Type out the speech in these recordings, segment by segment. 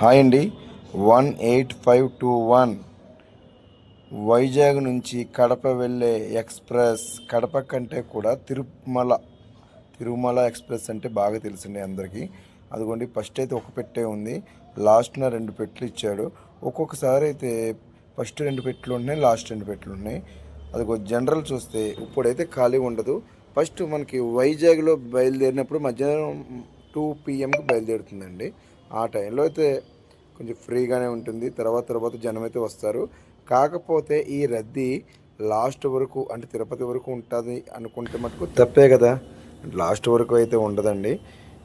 Hi అండి. One eight five two one. Vizag నుంచి కడప వెళ్ళే ఎక్స్ప్రెస్ కడప కంటే కూడా తిరుమల. తిరుమల ఎక్స్ప్రెస్ అంటే బాగా తెలుసండి అందరికీ. అదిగోండి ఫస్ట్ అయితే ఒక పెట్టే ఉంది. లాస్ట్న రెండు పెట్లు ఇచ్చాడు. ఒక్కొక్కసారి అయితే ఫస్ట్ రెండు పెట్లు ఉన్నాయి లాస్ట్ రెండు పెట్లు ఉన్నాయి. అదిగో జనరల్ చూస్తే ఇప్పుడైతే ఖాళీ ఉండదు. ఫస్ట్ మనకి వైజాగ్లో బయలుదేరినప్పుడు మధ్యాహ్నం టూ పిఎంకి బయలుదేరుతుందండి. ఆ టైంలో అయితే కొంచెం ఫ్రీగానే ఉంటుంది. తర్వాత తర్వాత జనం అయితే వస్తారు. కాకపోతే ఈ రద్దీ లాస్ట్ వరకు అంటే తిరుపతి వరకు ఉంటుంది అనుకుంటే మటుకు తప్పే కదా. లాస్ట్ వరకు అయితే ఉండదండి.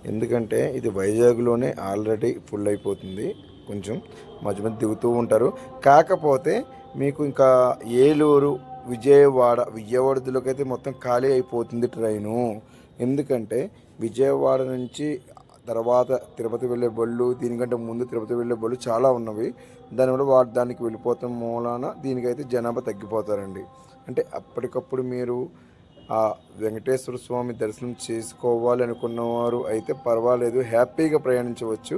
ఎందుకంటే ఇది వైజాగ్లోనే ఆల్రెడీ ఫుల్ అయిపోతుంది. కొంచెం మధ్య మధ్య దిగుతూ ఉంటారు. కాకపోతే మీకు ఇంకా ఏలూరు విజయవాడ విజయవాడలోకి అయితే మొత్తం ఖాళీ అయిపోతుంది ట్రైను. ఎందుకంటే విజయవాడ నుంచి తర్వాత తిరుపతి వెళ్ళే బళ్ళు దీనికంటే ముందు తిరుపతి వెళ్ళే బళ్ళు చాలా ఉన్నవి. దానివల్ల వాటి దానికి వెళ్ళిపోతాం మూలాన దీనికైతే జనాభా తగ్గిపోతారండి. అంటే అప్పటికప్పుడు మీరు ఆ వెంకటేశ్వర స్వామి దర్శనం చేసుకోవాలి అనుకున్నవారు అయితే పర్వాలేదు హ్యాపీగా ప్రయాణించవచ్చు.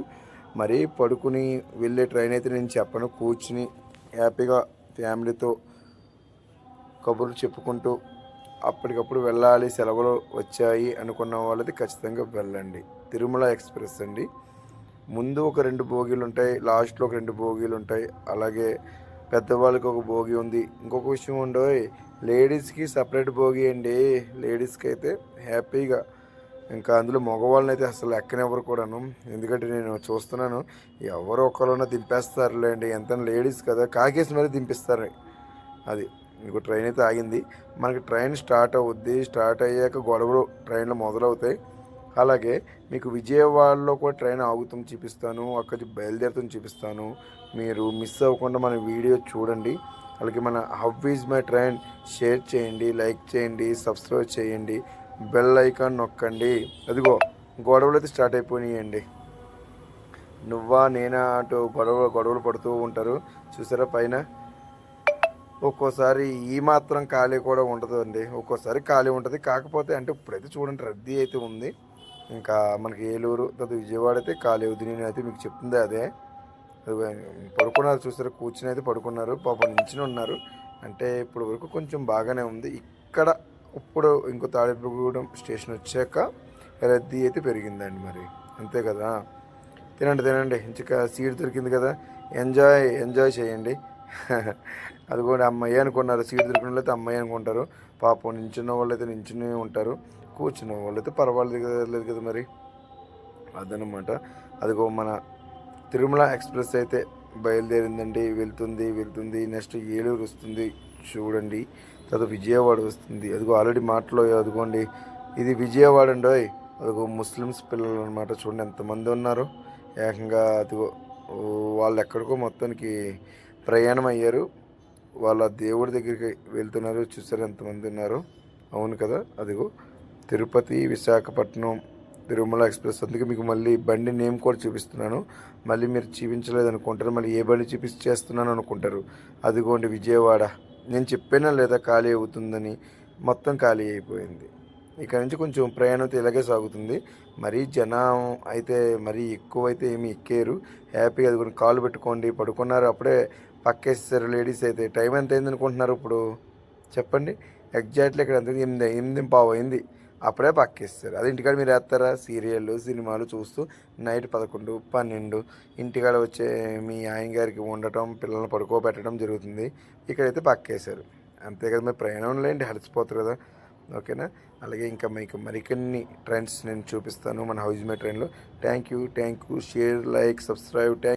మరీ పడుకుని వెళ్ళే ట్రైన్ అయితే నేను చెప్పను. కూర్చుని హ్యాపీగా ఫ్యామిలీతో కబుర్లు చెప్పుకుంటూ అప్పటికప్పుడు వెళ్ళాలి సెలవులు వచ్చాయి అనుకున్న వాళ్ళది ఖచ్చితంగా వెళ్ళండి. తిరుమల ఎక్స్ప్రెస్ అండి. ముందు ఒక రెండు బోగీలు ఉంటాయి లాస్ట్లో ఒక రెండు బోగీలు ఉంటాయి. అలాగే పెద్దవాళ్ళకి ఒక భోగి ఉంది. ఇంకొక విషయం ఉండో లేడీస్కి సపరేట్ భోగి అండి. లేడీస్కి అయితే హ్యాపీగా. ఇంకా అందులో మగవాళ్ళని అయితే అసలు ఎక్కనెవరు కూడాను. ఎందుకంటే నేను చూస్తున్నాను ఎవరో ఒకళ్ళన్నా దింపేస్తారులేండి. ఎంత లేడీస్ కదా కాకేసి మరీ దింపిస్తారు. అది ఇంకో ట్రైన్ అయితే ఆగింది. మనకి ట్రైన్ స్టార్ట్ అవుద్ది. స్టార్ట్ అయ్యాక గొడవలు ట్రైన్లో మొదలవుతాయి. అలాగే మీకు విజయవాడలో కూడా ట్రైన్ ఆగుతుంది చూపిస్తాను అక్కడి బయలుదేరుతుంది చూపిస్తాను. మీరు మిస్ అవ్వకుండా మన వీడియో చూడండి. అలాగే మన how is my train share చేయండి లైక్ చేయండి సబ్స్క్రైబ్ చేయండి బెల్ ఐకాన్ నొక్కండి. అదిగో గొడవలు అయితే స్టార్ట్ అయిపోయినాయండి. నువ్వా నేనా అటు గొడవ గొడవలు పడుతూ ఉంటారు. చూసారా పైన? ఒక్కోసారి ఈ మాత్రం ఖాళీ కూడా ఉండదండి. ఒక్కోసారి ఖాళీ ఉంటుంది. కాకపోతే అంటే ఇప్పుడైతే చూడండి రద్దీ అయితే ఉంది. ఇంకా మనకి ఏలూరు తర్వాత విజయవాడ అయితే ఖాళీ అవుతుంది నేను అయితే మీకు చెప్తుంది అదే. పడుకున్నారు చూసారు కూర్చుని అయితే పడుకున్నారు పాపం నించుని ఉన్నారు. అంటే ఇప్పుడు వరకు కొంచెం బాగానే ఉంది. ఇక్కడ ఇప్పుడు ఇంకో తాడేపల్లిగూడెం స్టేషన్ వచ్చాక రద్దీ అయితే పెరిగిందండి మరి. అంతే కదా? తినండి తినండి. ఇంకా సీట్ దొరికింది కదా. ఎంజాయ్ ఎంజాయ్ చేయండి. అది కూడా అమ్మాయి అనుకున్నారు. సీట్ దొరికిన అయితే అమ్మాయి అనుకుంటారు. పాపం నించున్న వాళ్ళు అయితే నించుని ఉంటారు. కూర్చున్న వాళ్ళు అయితే పర్వాలేదు కదా లేదు కదా మరి? అదనమాట అదిగో మన తిరుమల ఎక్స్ప్రెస్ అయితే బయలుదేరిందండి. వెళ్తుంది వెళ్తుంది. నెక్స్ట్ ఏలూరు వస్తుంది చూడండి. తర్వాత విజయవాడ వస్తుంది. అదిగో ఆల్రెడీ మాటలో అదిగోండి. ఇది విజయవాడ అండి అదిగో ముస్లిమ్స్ పిల్లలు అనమాట చూడండి. ఎంతమంది ఉన్నారు? ఏకంగా అదిగో వాళ్ళు ఎక్కడికో మొత్తానికి ప్రయాణం అయ్యారు. వాళ్ళ దేవుడి దగ్గరికి వెళ్తున్నారు. చూసారు ఎంతమంది ఉన్నారు? అవును కదా? అదిగో. తిరుపతి విశాఖపట్నం తిరుమల ఎక్స్ప్రెస్ అందుకే మీకు మళ్ళీ బండి నేమ్ కూడా చూపిస్తున్నాను. మళ్ళీ మీరు చూపించలేదు అనుకుంటారు మళ్ళీ ఏ బండి చూపించేస్తున్నాను అనుకుంటారు. అదిగోండి విజయవాడ. నేను చెప్పినా లేదా ఖాళీ అవుతుందని మొత్తం ఖాళీ అయిపోయింది. ఇక్కడ నుంచి కొంచెం ప్రయాణం అయితే ఇలాగే సాగుతుంది. మరీ జనం అయితే మరీ ఎక్కువైతే ఏమి ఎక్కారు. హ్యాపీగా అది కొన్ని కాలు పెట్టుకోండి పడుకున్నారు. అప్పుడే పక్కేసారు లేడీస్ అయితే. టైం ఎంత అయింది అనుకుంటున్నారు ఇప్పుడు? చెప్పండి. ఎగ్జాక్ట్లీ ఇక్కడ ఎంత ఎనిమిది ఎనిమిది పావు అయింది. అప్పుడే పక్కేస్తారు. అది ఇంటికాడ మీరు వేస్తారా? సీరియళ్ళు సినిమాలు చూస్తూ నైట్ పదకొండు పన్నెండు ఇంటికాడ వచ్చే మీ ఆయన గారికి ఉండటం పిల్లల్ని పడుకోబెట్టడం జరుగుతుంది. ఇక్కడైతే పక్కేశారు. అంతే కదా మరి ప్రయాణం లేండి హడిచిపోతారు కదా. ఓకేనా? అలాగే ఇంకా మీకు మరికొన్ని ట్రెండ్స్ నేను చూపిస్తాను మన హౌస్ మేట్ ట్రైన్లో. Thank you thank you share like subscribe thank